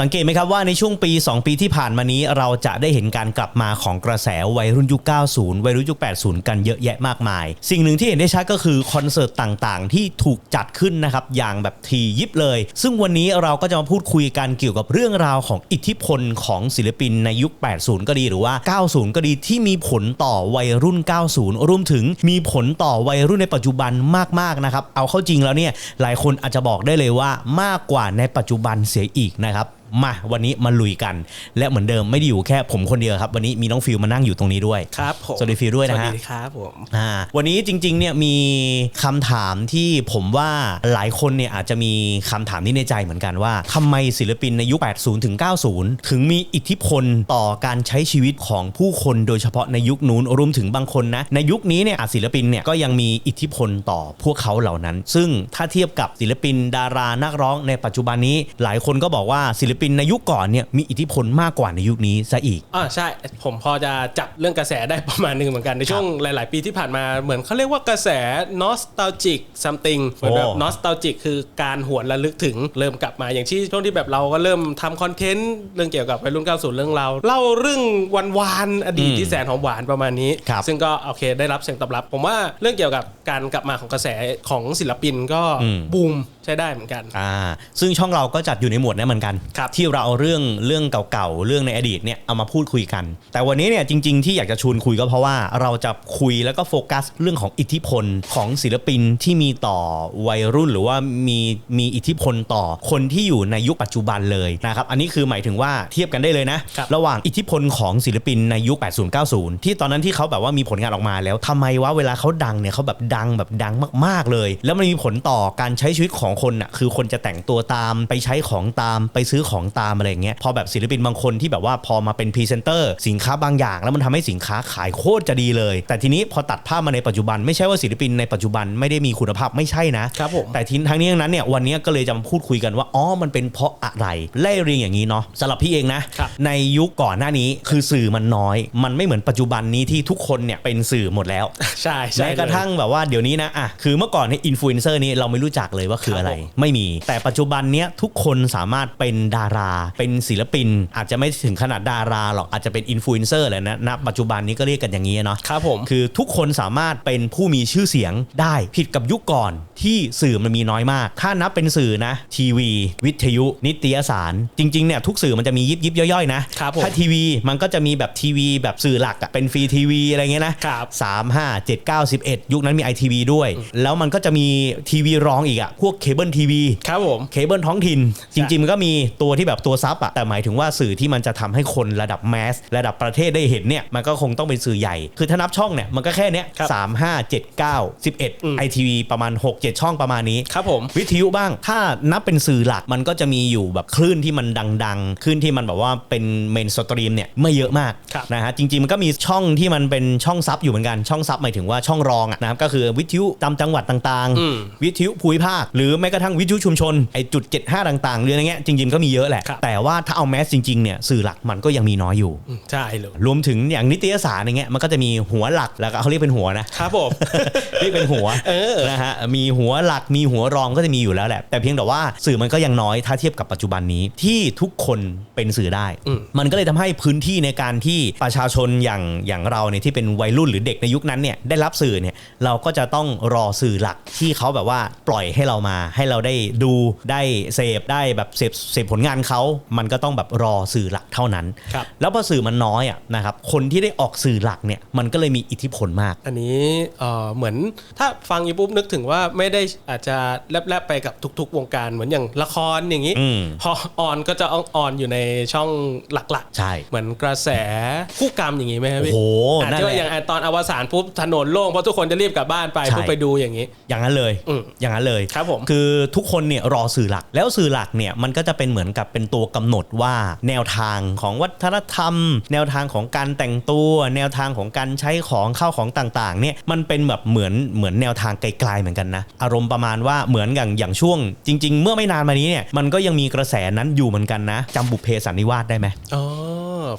สังเกตไหมครับว่าในช่วงปี 2 ปีที่ผ่านมานี้เราจะได้เห็นการกลับมาของกระแสวัยรุ่นยุค 90 วัยรุ่นยุค 80 กันเยอะแยะมากมาย สิ่งหนึ่งที่เห็นได้ชัดก็คือคอนเสิร์ตต่างๆ ที่ถูกจัดขึ้นนะครับอย่างแบบทียิบเลย ซึ่งวันนี้เราก็จะมาพูดคุยกันเกี่ยวกับเรื่องราวของอิทธิพลของศิลปินในยุค 80 ก็ดีหรือว่า 90 ก็ดีที่มีผลต่อวัยรุ่น 90 รวมถึงมีผลต่อวัยรุ่นในปัจจุบันมากๆนะครับเอาเข้าจริงแล้วเนี่ยหลายคนอาจจะบอกได้เลยว่ามากกว่าในปัจจุบันเสียอีกนะครับ มาวันนี้มาลุยกัน และเหมือนเดิมไม่ได้อยู่แค่ผมคนเดียวครับ วันนี้มีน้องฟิลมานั่งอยู่ตรงนี้ด้วยครับผมสวัสดีฟิลด้วยนะฮะสวัสดีครับผมอ่าวันนี้จริงๆเนี่ยมีคำถามที่ผมว่าหลายคนเนี่ยอาจจะมีคำถามนี้ในใจเหมือนกันว่าทำไมศิลปินในยุค 80 ถึง 90 ถึงมีอิทธิพลต่อการใช้ชีวิตของผู้คนโดยเฉพาะในยุคนู้นรวมถึงบางคนนะในยุคนี้เนี่ยอาจศิลปินเนี่ยก็ยังมีอิทธิพลต่อพวกเขาเหล่านั้น ซึ่งถ้าเทียบกับศิลปินดารานักร้องในปัจจุบันนี้หลายคนก็บอกว่าศิลปินในยุคก่อนเนี่ยมีอิทธิพลมากกว่าในยุคนี้ซะอีกอ่าใช่ผมพอจะจับเรื่องกระแสได้ประมาณหนึงเหมือนกันในช่วงหลาย ๆ ปีที่ผ่านมาเหมือนเขาเรียกว่ากระแส nostalgic something เหมือนแบบโอ้ nostalgic คือการหวนระลึกถึงเริ่มกลับมาอย่างที่ช่วงที่แบบเราก็เริ่มทำคอนเทนต์เรื่องเกี่ยวกับวัยรุ่น90เรื่องเราวเล่าเรื่องวันวานๆอดีตที่แสนหอมหวานประมาณนี้ครับซึ่งก็โอเคได้รับเสียงตอบรับ ผมว่าเรื่องเกี่ยวกับการกลับมาของกระแสของศิลปินก็อืมบูมใช้ได้เหมือนกัน อ่า ซึ่งช่องเราก็จัดอยู่ในหมวดนี้เหมือนกันครับที่เราเอาเรื่องเรื่องเก่าๆ เรื่องในอดีตเนี่ยเอามาพูดคุยกัน แต่วันนี้เนี่ยจริงๆที่อยากจะชวนคุยก็เพราะว่าเราจะคุยแล้วก็โฟกัสเรื่องของอิทธิพลของศิลปินที่มีต่อวัยรุ่นหรือว่ามีมีอิทธิพลต่อคนที่อยู่ในยุคปัจจุบันเลยนะครับ อันนี้คือหมายถึงว่าเทียบกันได้เลยนะครับระหว่างอิทธิพลของศิลปินในยุค 80-90 ที่ตอนนั้นที่เขาแบบว่ามีผลงานออกมาแล้วทำไมวะเวลาเขาดังเนี่ยเขาแบบดังแบบดังมากๆเลย แล้วมันมีผลต่อการใช้ชีวิตของคนน่ะคือคนจะแต่งตัวตามไปใช้ของตามไปซื้อของตามอะไรอย่างเงี้ยพอแบบศิลปินบางคนที่แบบว่าพอมาเป็นพรีเซนเตอร์สินค้าบางอย่าง แล้วมันทำให้สินค้าขายโคตรจะดีเลย แต่ทีนี้พอตัดภาพมาในปัจจุบันไม่ใช่ว่าศิลปินในปัจจุบันไม่ได้มีคุณภาพไม่ใช่นะครับผมแต่ทีทั้งนี้ทั้งนั้นเนี่ยวันนี้ก็เลยจะมาพูดคุยกันว่าอ๋อมันเป็นเพราะอะไรไล่เรียงอย่างนี้เนาะสำหรับพี่เองนะครับในยุคก่อนหน้านี้คือสื่อมันน้อย มันไม่เหมือนปัจจุบันนี้ที่ทุกคนเนี่ยเป็นสื่อหมดแล้วใช่ใช่แม้กระทั่งแบบว่าเดี๋ยวนี้นะอะคือเมื่อก่อนในอินฟลูเอนเซอร์นี้เราไม่รู้จักเลยว่าคืออะไรครับผมไม่มี แต่ปัจจุบันเนี้ยทุกคนสามารถเป็นดารา เป็นศิลปิน อาจจะไม่ถึงขนาดดาราหรอกอาจจะเป็นอินฟลูเอนเซอร์แหละนะณปัจจุบันนี้ก็เรียกกันอย่างนี้เนาะครับผมคือทุกคนสามารถเป็นผู้มีชื่อเสียงได้ผิดกับยุคก่อนที่สื่อมันมีน้อยมาก ถ้านับเป็นสื่อนะ ทีวี วิทยุ นิตยสาร จริงๆเนี่ยทุกสื่อมันจะมียิบยิบย่อยๆนะครับผมถ้าทีวีมันก็จะมีแบบทีวีแบบสื่อหลักอะเป็นฟรีทีวีอะไรเงี้ยนะครับสามห้าเจ็ดเก้าสิบเอ็ดยุคนั้นมีไอทีวีด้วย แล้วมันก็จะมีทีวีรองอีกอะพวกเคเบิลทีวีครับผมเคเบิลท้องถิ่น จริง ๆ มันก็มีตัวที่แบบตัวซับอะแต่หมายถึงว่าสื่อที่มันจะทำให้คนระดับแมสระดับประเทศได้เห็นเนี่ยมันก็คงต้องเป็นสื่อใหญ่ คือถ้านับช่องเนี่ยมันก็แค่เนี้ยครับสามห้าเจ็ดเก้าสิบเอ็ดอืมไอทีวีประมาณ 6 7 ช่องประมาณนี้ครับผมวิทยุบ้าง ถ้านับเป็นสื่อหลักมันก็จะมีอยู่แบบคลื่นที่มันดังๆคลื่นที่มันแบบว่าเป็นเมนสตรีมเนี่ยไม่เยอะมากครับนะฮะจริงๆมันก็มีช่องที่มันเป็นช่องซับอยู่เหมือนกันช่องซับหมายถึงว่าช่องรองอะนะครับก็คือวิทยุตามจังหวัดต่างอืมวิทยุภูมิภาคหรือแม้กระทั่งวิทยุชุมชนไอจุด75 ต่างๆเรื่องอะไรเงี้ยจริงๆก็มีเยอะแหละ ครับ แต่ว่าถ้าเอาแมสจริงๆเนี่ยสื่อหลักมันก็ยังมีน้อยอยู่อืมใช่เลยรวมถึงอย่างนิตยสารอย่างเงี้ยมันก็จะมีหัวหลักแล้วก็เขาเรียกเป็นหัวนะ ครับผม เรียกเป็นหัวเออนะฮะมีหัวหลักมีหัวรองก็จะมีอยู่แล้วแหละ แต่เพียงแต่ว่าสื่อมันก็ยังน้อยถ้าเทียบกับปัจจุบันนี้ที่ทุกคนเป็นสื่อได้อืมมันก็เลยทำให้พื้นที่ในการที่ประชาชนอย่างอย่างเราเนี่ยที่เป็นวัยรุ่นหรือเด็กในยุคนั้นเนี่ยได้รับสื่อเนี่ยเราก็จะต้องรอสื่อหลักที่เขาแบบว่าปล่อยให้เรามาให้เราได้ดูได้เสพได้แบบเสพเสพผลงานเขา มันก็ต้องแบบรอสื่อหลักเท่านั้นครับแล้วพอสื่อมันน้อยอะนะครับคนที่ได้ออกสื่อหลักเนี่ยมันก็เลยมีอิทธิพลมาก อันนี้เอ่อเหมือนถ้าฟังอยู่ปุ๊บนึกถึงว่าไม่ได้อาจจะแลบๆไปกับทุก ๆ วงการเหมือนอย่างละครอย่างนี้อืมพอออนก็จะออนอยู่ในช่องหลักใช่ๆเหมือนกระแสคู่กรรมอย่างนี้ไหมครับโอ้พี่โหอาจนั่นจะแหว่าละอย่างตอนอวสานปุ๊บถนนโล่งเพราะทุกคนจะรีบกลับบ้านไปใช่เพื่อไปดูอย่างนี้ อย่างนั้นเลยอืมอย่างนั้นเลยครับผมคือทุกคนเนี่ยรอสื่อหลัก แล้วสื่อหลักเนี่ยมันก็จะเป็นเหมือนกับเป็นตัวกำหนดว่าแนวทางของวัฒนธรรม แนวทางของการแต่งตัว แนวทางของการใช้ของเข้าของต่างๆเนี่ยมันเป็นแบบเหมือนเหมือนแนวทางไกลๆเหมือนกันนะอารมณ์ประมาณว่าเหมือนอย่างอย่างช่วง จริง ๆ เมื่อไม่นานมานี้เนี่ยมันก็ยังมีกระแสนั้นอยู่เหมือนกันนะจำบุพเพสันนิวาสได้ไหมอ๋อ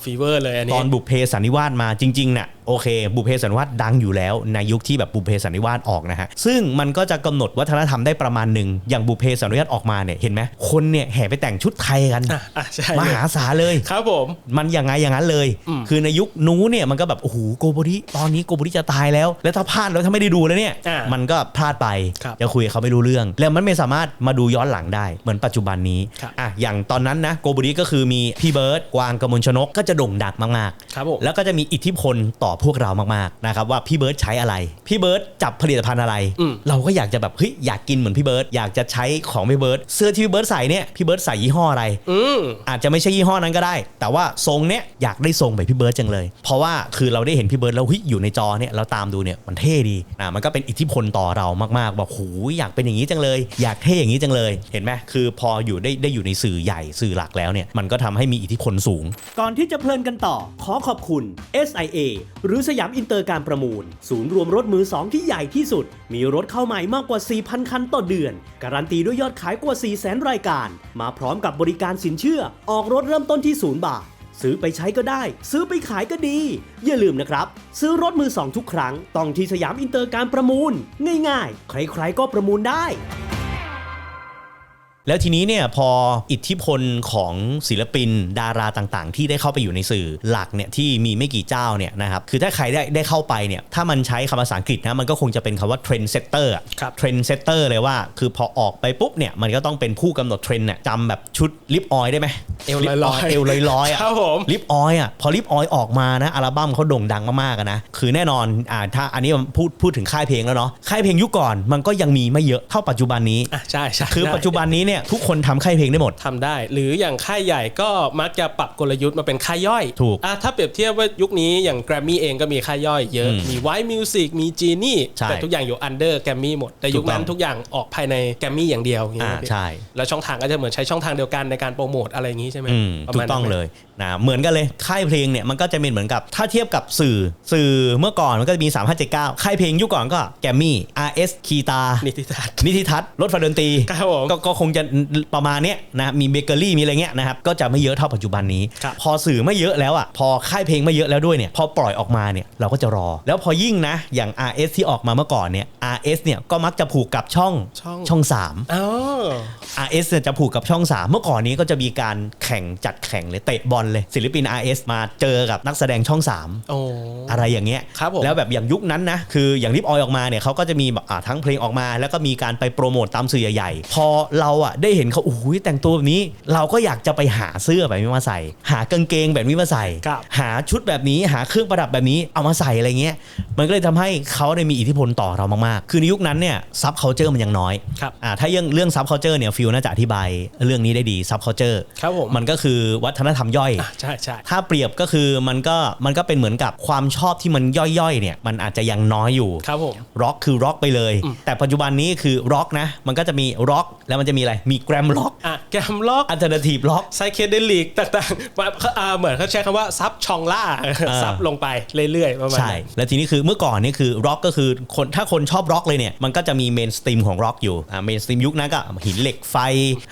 ฟีเวอร์เลยอันตนี้อนบุพเพสันนิวาสมาจริงๆเนี่ยโอเค บุพเพสันนิวาสดังอยู่แล้ว ในยุคที่แบบบุพเพสันนิวาสออกนะฮะซึ่งมันก็จะกำหนดวัฒนธรรมได้ประมาณหนึ่งอย่างบุพเพสันนิวาสออกมาเนี่ยเห็นไหมคนเนี่ยแห่ไปแต่งชุดไทยกันอะอะใช่มเลยหาศาลเลยครับผมมันยังไงอย่างนั้นเลยอืมคือในยุคนู้นเนี่ยมันก็แบบโอ้โหโกโบริตอนนี้โกโบริจะตายแล้ว แล้วถ้าพลาดแล้วถ้าไม่ได้ดูแล้วเนี่ยอ่ามันก็พลาดไปครับจะคุยกับเขาไม่รู้เรื่อง แล้วมันไม่สามารถมาดูย้อนหลังได้เหมือนปัจจุบันนี้ครับอะอย่างตอนนั้นนะโกโบริก็คือมีพี่เบิร์ดกวางกมลชนกก็จะโด่งดังมากๆครับผมแล้วก็จะมีอิทธิพลต่อพวกเรามากๆนะครับว่าพี่เบิร์ดใช้อะไร พี่เบิร์ดจับผลิตภัณฑ์อะไรอืมเราก็อยากจะแบบเฮ้ยอยากกินเหมือนพี่เบิร์ดอยากจะใช้ของพี่เบิร์ดเสื้อที่พี่เบิร์ดใส่เนี่ยพี่เบิร์ดใส่ยี่ห้ออะไรอืมอาจจะไม่ใช่ยี่ห้อนั้นก็ได้ แต่ว่าทรงเนี้ยอยากได้ทรงแบบพี่เบิร์ดจังเลย เพราะว่าคือเราได้เห็นพี่เบิร์ดแล้วเฮ้ยอยู่ในจอเนี่ยเราตามดูเนี่ยมันเท่ดีอะมันก็เป็นอิทธิพลต่อเรามากๆบอกโหอยากเป็นอย่างนี้จังเลย อยากเท่อย่างนี้จังเลยเห็นไหมคือพออยู่ได้ได้อยู่ในสื่อใหญ่สื่อหลักแล้วเนี่ยมันก็ทำให้มีอิทธิพลสูง ก่อนที่จะเพลินกันต่อขอขอบคุณ SIA หรือสยามอินเตอร์การประมูล ศูนย์รวมรถมือสองที่ใหญ่ที่สุด มีรถเข้าใหม่มากกว่า 4,000 คันต่อเดือน การันตีด้วยยอดขายกว่า 400,000รายการ มาพร้อมกับบริการสินเชื่อ ออกรถเริ่มต้นที่0บาท ซื้อไปใช้ก็ได้ ซื้อไปขายก็ดี อย่าลืมนะครับ ซื้อรถมือสองทุกครั้งต้องที่สยามอินเตอร์การประมูล ง่ายๆ ใครๆก็ประมูลได้ แล้วทีนี้เนี่ยพออิทธิพลของศิลปินดาราต่างๆ ที่ได้เข้าไปอยู่ในสื่อหลักเนี่ยที่มีไม่กี่เจ้าเนี่ยนะครับคือถ้าใครได้ได้เข้าไปเนี่ยถ้ามันใช้คำภาษาอังกฤษนะมันก็คงจะเป็นคำว่า trend setter อะครับ trend setter เลยว่า คือพอออกไปปุ๊บเนี่ยมันก็ต้องเป็นผู้กำหนดเทรนด์น่ะจำแบบชุดลิปออยได้ไหมเอวลอยๆเอวลอยๆอะครับผมลิปออยอะพอลิปออยออกมานะอัลบั้มเขาโด่งดังมากๆอะนะคือแน่นอนอ่าถ้าอันนี้มันพูดพูดถึงค่ายเพลงแล้วเนาะค่ายเพลงยุคก่อนมันก็ยังมีไม่เยอะเท่าปัจจุบันนี้อะใช่ใช่คือได้ปัจจุบันนี้เนี่ยทุกคนทำค่ายเพลงได้หมดทำได้ หรืออย่างค่ายใหญ่ก็มักจะปรับกลยุทธ์มาเป็นค่ายย่อยถูกอะถ้าเปรียบเทียบว่ายุคนี้อย่างแกรมมี่เองก็มีค่ายย่อยเยอะอืมมีไว e ์มิวสิกมีจีนี่ใช่แต่ทุกอย่างอยู่อันเดอร์แกรมมี่หมด แต่ยุคนั้นถูกต้องทุกอย่างออกภายในแกรมมี่อย่างเดียวอย่างอ่าเงี้ยพี่ใช่ แล้วช่องทางก็จะเหมือนใช้ช่องทางเดียวกันในการโปรโมทอะไรอย่างงี้ใช่ไหมอืมประถูมาณกต้องนั้นไหมเลยนะเหมือนกันเลยค่ายเพลงเนี่ยมันก็จะเป็นเหมือนกับถ้าเทียบกับสื่อสื่อเมื่อก่อนมันก็จะมี 3579 ค่ายเพลงยุคก่อนก็แกมมี่ RS คีตานิติทัศน์นิติทัศน์รถไฟดนตรีครับผมก็ก็คงจะประมาณเนี้ยนะมีเบเกอรี่มีอะไรเงี้ยนะครับก็จะไม่เยอะเท่าปัจจุบันนี้ครับพอสื่อไม่เยอะแล้วอะพอค่ายเพลงไม่เยอะแล้วด้วยเนี่ยพอปล่อยออกมาเนี่ยเราก็จะรอ แล้วพอยิ่งนะอย่าง RS ที่ออกมาเมื่อก่อนเนี่ย RS เนี่ยก็มักจะผูกกับช่องช่องช่องสามอ๋อ RS เนี่ยจะผูกกับช่อง3เมื่อก่อนนี้ก็จะมีการแข่งจัดแข่งเลยเตะบอลเลยศิลปิน RS มาเจอกับนักแสดงช่อง3โอ้อะไรอย่างเงี้ยครับผมแล้วแบบอย่างยุคนั้นนะคืออย่างริบออยออกมาเนี่ยเขาก็จะมีแบบอ่าทั้งเพลงออกมา แล้วก็มีการไปโปรโมตตามสื่อใหญ่ๆพอเราอะได้เห็นเขาโอ้โหแต่งตัวแบบนี้ เราก็อยากจะไปหาเสื้อแบบนี้มาใส่ หากางเกงแบบนี้มาใส่ครับหาชุดแบบนี้หาเครื่องประดับแบบนี้เอามาใส่อะไรเงี้ยมันก็เลยทำให้เขาได้มีอิทธิพลต่อเรามากๆ คือในยุคนั้นเนี่ยซับเคาเจอร์มันยังน้อยครับอ่าถ้าเรื่องเรื่องซับเคาเจอร์เนี่ยฟิลน่าจะอธิบายเรื่องนี้ได้ดีซับเคาเจอร์ครับผมมันก็คือวัฒนธรรมย่อยอะใช่ใช่ถ้าเปรียบก็คือมันก็มันก็เป็นเหมือนกับความชอบที่มันย่อยๆเนี่ยมันอาจจะยังน้อยอยู่ครับผมร็อกคือร็อกไปเลยอืมแต่ปัจจุบันนี้คือร็อกนะมันก็จะมีร็อกแล้วมันจะมีอะไรมีแกรมร็อกอะแกรมล็อกอัลเทอร์เนทีฟร็อกไซเคเดลิกต่างๆว่าอ่าเหมือนเขาใช้คำว่าซับชองล่าซับลงไปเรื่อยๆประมาณใช่นั้นแล้วทีนี้คือเมื่อก่อนนี่คือร็อกก็คือคนถ้าคนชอบร็อกเลยเนี่ยมันก็จะมีเมนสตรีมของร็อกอยู่อ่าเมนสตรีมยุคนั้นก็หินเหล็กไฟ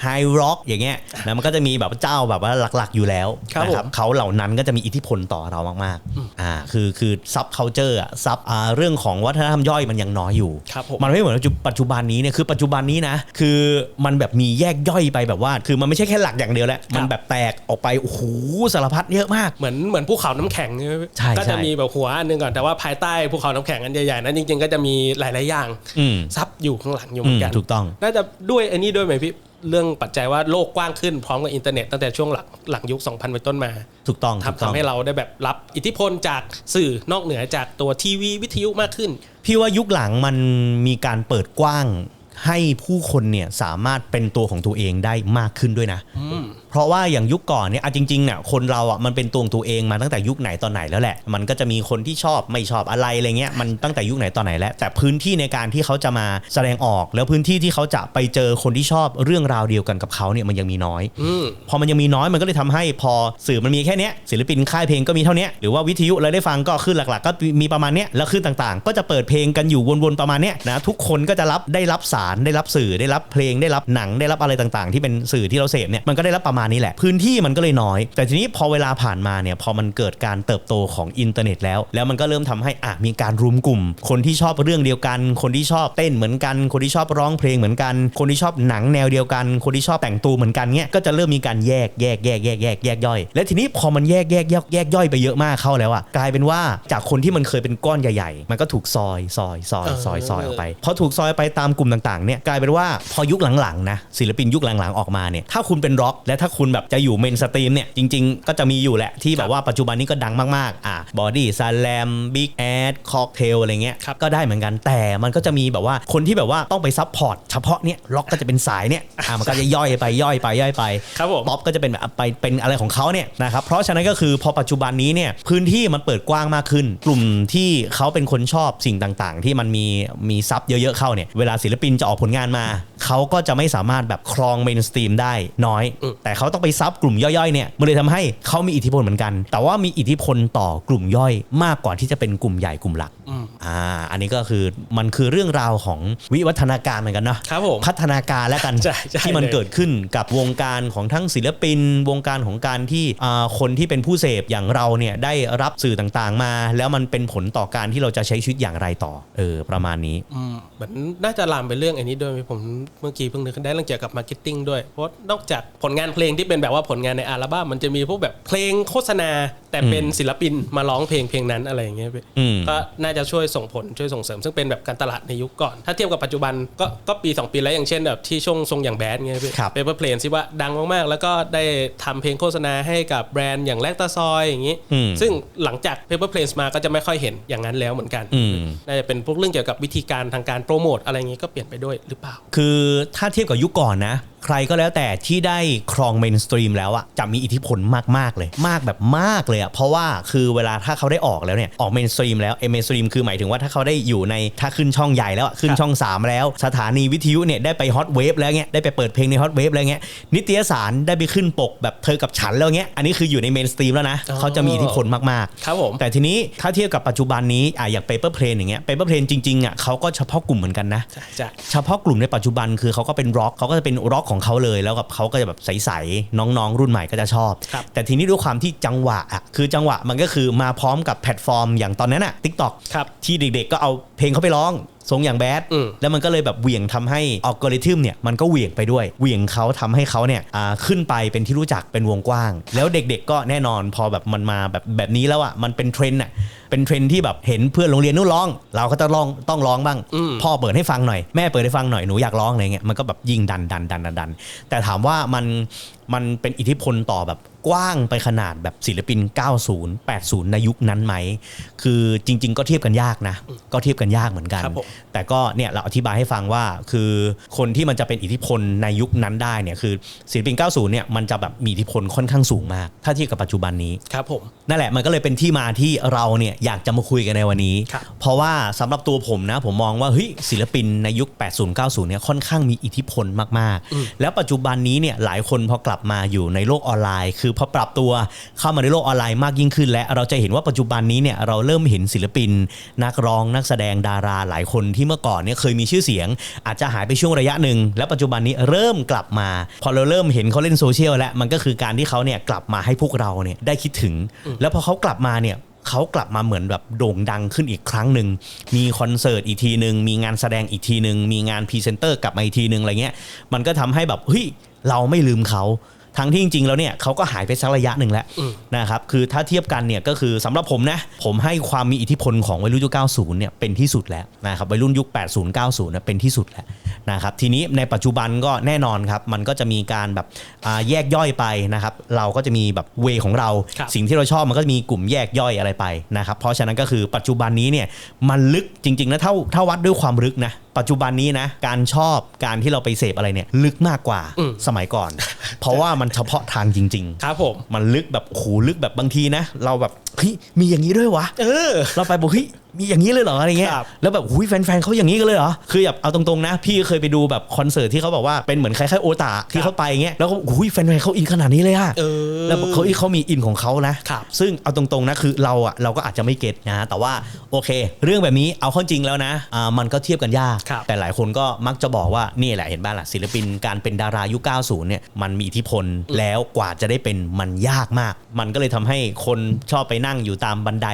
ไฮร็อกอย่างเงี้ยนะมันก็จะมีแบบเจ้าแบบว่าหลักๆอยู่แล้วครับนะผมเขาเหล่านั้นก็จะมีอิทธิพลต่อเรามากๆอ่าคือคือซับเคาเจอร์อะซับอ่าเรื่องของวัฒนธรรมย่อยมันยังน้อยอยู่ครับผมมันไม่เหมือนปัจจุบันนี้เนี่ยคือปัจจุบันนี้นะคือมันแบบมีแยกย่อยไปแบบว่า คือมันไม่ใช่แค่หลักอย่างเดียวแล้ว มันแบบแตกออกไป โอ้โห สารพัดเยอะมาก เหมือนเหมือนภูเขาน้ำแข็งใช่ไหมใช่ก็จะใช่มีแบบหัวอันหนึงก่อน แต่ว่าภายใต้ภูเขาน้ำแข็งอันใหญ่ๆนั้นจริงๆ ก็จะมีหลายๆอย่างอืมซับอยู่ข้างหลังอยู่เหมือนกันอืมถูกต้อง น่าจะด้วยอันนี้ด้วยไหมพี่เรื่องปัจจัยว่าโลกกว้างขึ้นพร้อมกับอินเทอร์เน็ตตั้งแต่ช่วงหลังหลังยุค 2000 เป็นต้นมา ถูกต้องถูกทำต้องทำให้เราได้แบบรับอิทธิพลจากสื่อนอกเหนือจากตัวทีวีวิทยุมากขึ้น พี่ว่ายุคหลังมันมีการเปิดกว้าง ให้ผู้คนเนี่ยสามารถเป็นตัวของตัวเองได้มากขึ้นด้วยนะ เพราะว่าอย่างยุคก่อนเนี่ยเอาจริงๆเนี่ยคนเราอะมันเป็นตัวของตัวเองมาตั้งแต่ยุคไหนตอนไหนแล้วแหละ มันก็จะมีคนที่ชอบไม่ชอบอะไรอะไรเงี้ยมันตั้งแต่ยุคไหนตอนไหนแล้ว แต่พื้นที่ในการที่เขาจะมาแสดงออก แล้วพื้นที่ที่เขาจะไปเจอคนที่ชอบเรื่องราวเดียวกันกับเขาเนี่ยมันยังมีน้อยอืมพอมันยังมีน้อยมันก็เลยทำให้พอสื่อมันมีแค่เนี้ยศิลปินค่ายเพลงก็มีเท่าเนี้ยหรือว่าวิทยุเราได้ฟังก็ขึ้นหลักๆ ก็มีประมาณเนี้ยแล้วขึ้นต่างๆ ก็จะเปิดเพลงกันอยู่วนๆประมาณเนี้ยนะทุกคนก็จะรับได้รับสารได้รับสื่อได้รับเพลงได้รับหนังได้รับอะไรต่างๆ ที่เป็นสื่อที่เราเสพเนี่ยมันก็ได้รับประมาณมาณนี้แหละ พื้นที่มันก็เลยน้อย แต่ทีนี้พอเวลาผ่านมาเนี่ยพอมันเกิดการเติบโตของอินเทอร์เน็ตแล้ว แล้วมันก็เริ่มทำให้อะมีการรวมกลุ่ม คนที่ชอบเรื่องเดียวกัน คนที่ชอบเต้นเหมือนกัน คนที่ชอบร้องเพลงเหมือนกัน คนที่ชอบหนังแนวเดียวกัน คนที่ชอบแต่งตัวเหมือนกันเนี่ยก็จะเริ่มมีการแยกแยกแยกแยกแยกแยกย่อย และทีนี้พอมันแยกแยกแยกแยกย่อยไปเยอะมากเข้าแล้วอะกลายเป็นว่าจากคนที่มันเคยเป็นก้อนใหญ่ๆ มันก็ถูกซอยซอยซอยซอยซอยออกไปพอถูกซอยไปตามกลุ่มต่างๆเนี่ยกลายเป็นว่าพอยุคหลังๆนะศิลปินยุคหลังๆออกมาเนี่ยถ้าคุณเป็นร็อกและถ้าคุณแบบจะอยู่เมนสตรีมเนี่ย จริง ๆ ก็จะมีอยู่แหละที่แบบว่าปัจจุบันนี้ก็ดังมากๆอะบอดี้ซาแลมบิ๊กแอดค็อกเทลอะไรเงี้ยครับก็ได้เหมือนกันแต่มันก็จะมีแบบว่าคนที่แบบว่าต้องไปซับพอร์ตเฉพาะเนี่ยล็อกก็จะเป็นสายเนี่ยอะมันก็จะย่อยไปย่อยไปย่อยไปครับผมป๊อปก็จะเป็นแบบไปเป็นอะไรของเขาเนี่ยนะครับเพราะฉะนั้นก็คือพอปัจจุบันนี้เนี่ยพื้นที่มันเปิดกว้างมากขึ้น กลุ่มที่เขาเป็นคนชอบสิ่งต่างๆ ที่มันมีมีซับเยอะๆเข้าเนี่ยเวลาศิลปินจะออกผลงานมาเขาก็จะไม่สามารถแบบครองเมนสตรีมได้น้อยอืมแต่เขาต้องไปซับกลุ่มย่อยๆเนี่ยมันเลยทำให้เขามีอิทธิพลเหมือนกัน แต่ว่ามีอิทธิพลต่อกลุ่มย่อยมากกว่าที่จะเป็นกลุ่มใหญ่กลุ่มหลัก อืมอ่าอันนี้ก็คือมันคือเรื่องราวของวิวัฒนาการเหมือนกันเนาะครับผมพัฒนาการแล้วกันใช่ใช่ที่มันเลยเกิดขึ้นกับวงการของทั้งศิลปิน วงการของการที่อ่าคนที่เป็นผู้เสพอย่างเราเนี่ยได้รับสื่อต่างๆมา แล้วมันเป็นผลต่อการที่เราจะใช้ชีวิตอย่างไรต่อเออประมาณนี้อืมเหมือนน่าจะลามไปเรื่องอันนี้ด้วยผมเมื่อกี้เพิ่งนึกได้เรื่องเกี่ยวกับมาร์เก็ตติ้งด้วยเพราะนอกจากผลงานเพลงที่เป็นแบบว่าผลงานในอัลบั้มมันจะมีพวกแบบเพลงโฆษณา แต่เป็นศิลปินมาร้องเพลงเพลงนั้นอะไรอย่างเงี้ยพี่อืมก็น่าจะช่วยส่งผลช่วยส่งเสริม ซึ่งเป็นแบบการตลาดในยุคก่อน ถ้าเทียบกับปัจจุบันก็ก็ปี 2 ปีแล้วอย่างเช่นแบบที่ช่วงทรงอย่างแบดเงี้ยพี่ครับเปเปอร์เพลนที่ว่าดังมากๆ แล้วก็ได้ทำเพลงโฆษณาให้กับแบรนด์อย่างแลกตาซอยอย่างงี้อืมซึ่งหลังจาก Paper Planes มาก็จะไม่ค่อยเห็นอย่างนั้นแล้วเหมือนกันอืมน่าจะเป็นพวกเรื่องเกี่ยวกับวิธีการทางการโปรโมทอะไรอย่างงี้ก็เปลี่ยนไปด้วยหรือเปล่า คือถ้าเทียบกับยุคก่อนนะ ใครก็แล้วแต่ที่ได้ครองเมนสตรีมแล้วอะจะมีอิทธิพลมากๆเลย มากแบบมากเลยอะเพราะว่าคือเวลาถ้าเขาได้ออกแล้วเนี่ยออกเมนสตรีมแล้วเอเมนสตรีมคือหมายถึงว่าถ้าเขาได้อยู่ในถ้าขึ้นช่องใหญ่แล้วอะขึ้นช่อง 3 แล้ว สถานีวิทยุเนี่ยได้ไปฮอตเวฟแล้วเงี้ยได้ไปเปิดเพลงในฮอตเวฟแล้วเงี้ยนิตยสารได้ไปขึ้นปกแบบเธอกับฉันแล้วเงี้ยอันนี้คืออยู่ในเมนสตรีมแล้วนะอ๋อเขาจะมีอิทธิพลมากๆครับผมแต่ทีนี้ถ้าเทียบกับปัจจุบันนี้อะอย่าง Paper Plane อย่างเงี้ย Paper Plane จริงๆอะเขาก็เฉพาะกลุ่มเหมือนกันนะใช่ใช่เฉพาะกลุ่มในปัจจุบันคือเขาก็เป็นร็อกเขาก็จะเป็นร็อกของเขาเลยแล้วกับเขาก็จะแบบใสๆน้องๆ รุ่นใหม่ก็จะชอบครับแต่ทีนี้ด้วยความที่จังหวะอะคือจังหวะมันก็คือมาพร้อมกับแพลตฟอร์มอย่างตอนนั้นอะ TikTok ครับที่เด็กๆก็เอา เพลงเขาไปร้องทรงอย่างแบดอืมแล้วมันก็เลยแบบเหวี่ยงทำให้อัลกอริทึมเนี่ยมันก็เหวี่ยงไปด้วยเหวี่ยงเขาทำให้เขาเนี่ยอ่าขึ้นไปเป็นที่รู้จักเป็นวงกว้าง แล้วเด็กๆก็แน่นอนพอแบบมันมาแบบแบบนี้แล้วอะมันเป็นเทรนด์อะเป็นเทรนด์ที่แบบเห็นเพื่อนโรงเรียนนู้นร้อง เราก็ต้องร้องต้องร้องบ้างอืมพ่อเปิดให้ฟังหน่อยแม่เปิดให้ฟังหน่อยหนูอยากร้องอะไรเงี้ยมันก็แบบยิงดันดันดันดันดันแต่ถามว่ามันมันเป็นอิทธิพลต่อแบบ กว้างไปขนาดแบบศิลปิน 90 80 ในยุคนั้นไหม คือจริง ๆ ก็เทียบกันยากนะ ก็เทียบกันยากเหมือนกันครับผมแต่ก็เนี่ยเราอธิบายให้ฟังว่าคือคนที่มันจะเป็นอิทธิพลในยุคนั้นได้เนี่ยคือศิลปิน 90 เนี่ยมันจะแบบมีอิทธิพลค่อนข้างสูงมาก ถ้าเทียบกับปัจจุบันนี้ครับผมนั่นแหละมันก็เลยเป็นที่มาที่เราเนี่ยอยากจะมาคุยกันในวันนี้ครับเพราะว่าสำหรับตัวผมนะผมมองว่าเฮ้ยศิลปินในยุค 80 90 เนี่ยค่อนข้างมีอิทธิพลมากๆ แล้วปัจจุบันนี้เนี่ยหลายคนพอกลับมาอยู่ในโลกออนไลน์คือพอปรับตัวเข้ามาในโลกออนไลน์มากยิ่งขึ้น และเราจะเห็นว่าปัจจุบันนี้เนี่ยเราเริ่มเห็นศิลปิน นักร้องนักแสดงดาราหลายคนที่เมื่อก่อนเนี่ยเคยมีชื่อเสียง อาจจะหายไปช่วงระยะหนึ่งแล้วปัจจุบันนี้เริ่มกลับมา พอเราเริ่มเห็นเขาเล่นโซเชียลแล้วมันก็คือการที่เขาเนี่ยกลับมาให้พวกเราเนี่ยได้คิดถึง แล้วพอเขากลับมาเนี่ยเขากลับมาเหมือนแบบโด่งดังขึ้นอีกครั้งหนึ่ง มีคอนเสิร์ตอีกทีหนึ่ง มีงานแสดงอีกทีหนึ่ง มีงานพรีเซนเตอร์กลับมาอีกทีหนึ่งอะไรเงี้ย มันก็ทำให้แบบเฮ้ยเราไม่ลืมเขา ทั้งที่จริงๆแล้วเนี่ยเขาก็หายไปสักระยะหนึ่งแล้วอืมนะครับคือถ้าเทียบกันเนี่ยก็คือสำหรับผมนะผมให้ความมีอิทธิพลของวัยรุ่นยุค 90 เนี่ยเป็นที่สุดแล้วนะครับวัยรุ่นยุค 80 90นะเป็นที่สุดแล้วนะครับทีนี้ในปัจจุบันก็แน่นอนครับมันก็จะมีการแบบอ่าแยกย่อยไปนะครับเราก็จะมีแบบเวของเราครับสิ่งที่เราชอบมันก็จะมีกลุ่มแยกย่อยอะไรไปนะครับเพราะฉะนั้นก็คือปัจจุบันนี้เนี่ยมันลึกจริงๆนะถ้าถ้าวัดด้วยความลึกนะปัจจุบันนี้นะ การชอบการที่เราไปเสพอะไรเนี่ย ลึกมากกว่าอืมสมัยก่อน เพราะว่ามันเฉพาะทางจริงครับผมๆมันลึกแบบโอ้โหลึกแบบบางทีนะ เราแบบเฮ้ยมีอย่างนี้ด้วยวะ เออ เราไปบอกเฮ้ย มีอย่างนี้เลยเหรออะไรเงี้ยครับแล้วแบบหุยแฟนๆเขาอย่างนี้กันเลยเหรอ คือแบบเอาตรงๆนะ พี่เคยไปดูแบบคอนเสิร์ตที่เขาบอกว่าเป็นเหมือนคล้ายๆโอตาที่เขาไปเงี้ย แล้วก็หุยแฟนๆเขาอินขนาดนี้เลยอะเออแล้วเขาเขามีอินของเขานะครับซึ่งเอาตรงๆนะคือเราอะเราก็อาจจะไม่เก็ตนะ แต่ว่าโอเค เรื่องแบบนี้เอาเข้าจริงแล้วนะอ่ามันก็เทียบกันยากครับแต่หลายคนก็มักจะบอกว่านี่แหละเห็นบ้างล่ะศิลปินการเป็นดารายุค 90 เนี่ยมันมีอิทธิพลแล้วกว่าจะได้เป็นมันยากมาก มันก็เลยทำให้คนชอบไปนั่งอยู่ตามบันได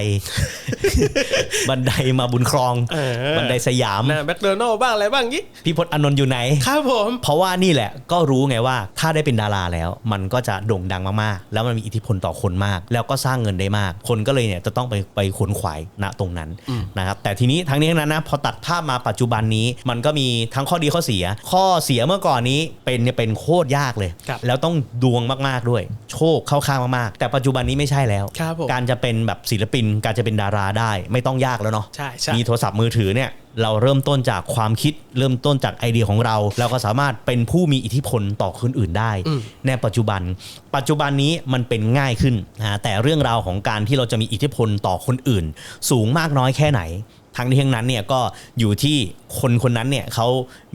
บันไดมาบุญครองเออบันไดสยามหน้าแบ็คโดนัลบ้างอะไรบ้างงี้พี่พศอานนท์อยู่ไหน ครับผม เพราะว่านี่แหละก็รู้ไงว่าถ้าได้เป็นดาราแล้ว มันก็จะโด่งดังมากๆ แล้วมันมีอิทธิพลต่อคนมาก แล้วก็สร้างเงินได้มาก คนก็เลยเนี่ยจะต้องไปไปขวนขวายณตรงนั้นนะครับแต่ทีนี้ทั้งนี้ทั้งนั้นนะพอตัดภาพมาปัจจุบันนี้มันก็มีทั้งข้อดีข้อเสีย ข้อเสียเมื่อก่อนนี้เป็นเนี่ยเป็นโคตรยากเลยครับแล้วต้องดวงมากๆด้วย โชคเข้าข้างมากๆ แต่ปัจจุบันนี้ไม่ใช่แล้วครับผมการจะเป็นแบบศิลปินการจะเป็นดาราได้ ไม่ต้องยากแล้วเนาะใช่ใช่มีโทรศัพท์มือถือเนี่ยเราเริ่มต้นจากความคิดเริ่มต้นจากไอเดียของเรา เราก็สามารถเป็นผู้มีอิทธิพลต่อคนอื่นได้อืมในปัจจุบัน ปัจจุบันนี้มันเป็นง่ายขึ้นนะแต่เรื่องราวของการที่เราจะมีอิทธิพลต่อคนอื่น สูงมากน้อยแค่ไหน ทั้งนี้ทั้งนั้นเนี่ยก็อยู่ที่คนคนนั้นเนี่ยเขา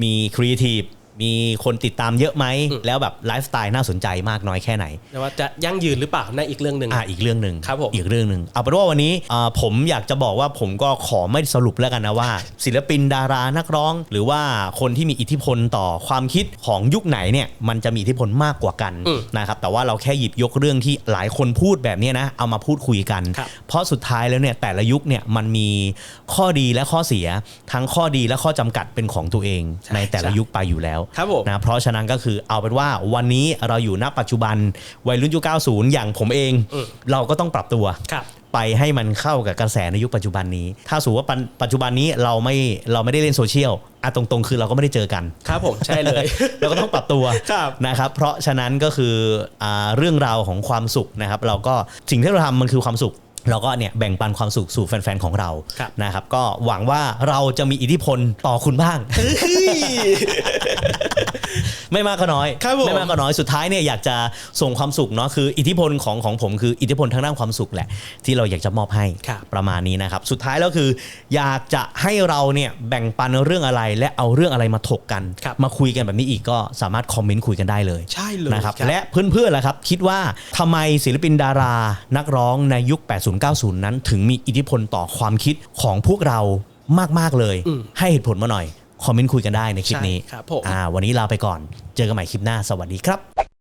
มีครีเอทีฟ มีคนติดตามเยอะไหม แล้วแบบไลฟ์สไตล์น่าสนใจมากน้อยแค่ไหนแต่ว่าจะยั่งยืนหรือเปล่านั่นอีกเรื่องหนึ่งอ่าอีกเรื่องหนึ่งครับผมอีกเรื่องหนึ่งเอาเป็นว่าวันนี้อ่าผมอยากจะบอกว่าผมก็ขอไม่สรุปแล้วกันนะว่า ศิลปินดารานักร้อง หรือว่าคนที่มีอิทธิพลต่อความคิดของยุคไหนเนี่ยมันจะมีอิทธิพลมากกว่ากันอืมนะครับแต่ว่าเราแค่หยิบยกเรื่องที่หลายคนพูดแบบเนี้ยนะเอามาพูดคุยกันครับเพราะสุดท้ายแล้วเนี่ยแต่ละยุคเนี่ยมันมีข้อดีและข้อเสียทั้งข้อดีและข้อจำกัดเป็นของตัวเองใช่ในแต่ละใช่ยุคไปอยู่แล้วครับผมนะเพราะฉะนั้นก็คือเอาเป็นว่าวันนี้เราอยู่ณปัจจุบันวัยรุ่นยุค90 อย่างผมเองอืมเราก็ต้องปรับตัวครับไปให้มันเข้ากับกระแสในยุคปัจจุบันนี้ ถ้าสมมติว่าปัจปัจจุบันนี้เราไม่เราไม่ได้เล่นโซเชียลอะตรงๆ คือเราก็ไม่ได้เจอกัน ครับผมใช่เลย เราก็ต้องปรับตัวครับนะครับ เพราะฉะนั้นก็คืออาเรื่องราวของความสุขนะครับ เราก็สิ่งที่เราทำมันคือความสุข เราก็เนี่ยแบ่งปันความสุขสู่แฟนๆของเราครับ นะครับ ก็หวังว่าเราจะมีอิทธิพลต่อคุณบ้าง ไม่มากก็น้อยครับผมไม่มากก็น้อยสุดท้ายเนี่ยอยากจะส่งความสุขเนาะคืออิทธิพลของของผมคืออิทธิพลทางด้านความสุขแหละ ที่เราอยากจะมอบให้ครับ ประมาณนี้นะครับ สุดท้ายแล้วคือ อยากจะให้เราเนี่ยแบ่งปันเรื่องอะไร และเอาเรื่องอะไรมาถกกัน ครับ มาคุยกันแบบนี้อีกก็สามารถคอมเมนต์คุยกันได้เลย ใช่เลย นะครับครับและเพื่อนๆล่ะครับ คิดว่าทำไมศิลปินดารา นักร้องในยุค 80-90 นั้น ถึงมีอิทธิพลต่อความคิดของพวกเรามาก ๆ เลยอืมให้เหตุผลมาหน่อย คอมเมนต์คุยกันได้ในคลิปนี้ใช่ครับผมอ่าวันนี้ลาไปก่อน เจอกันใหม่คลิปหน้าสวัสดีครับ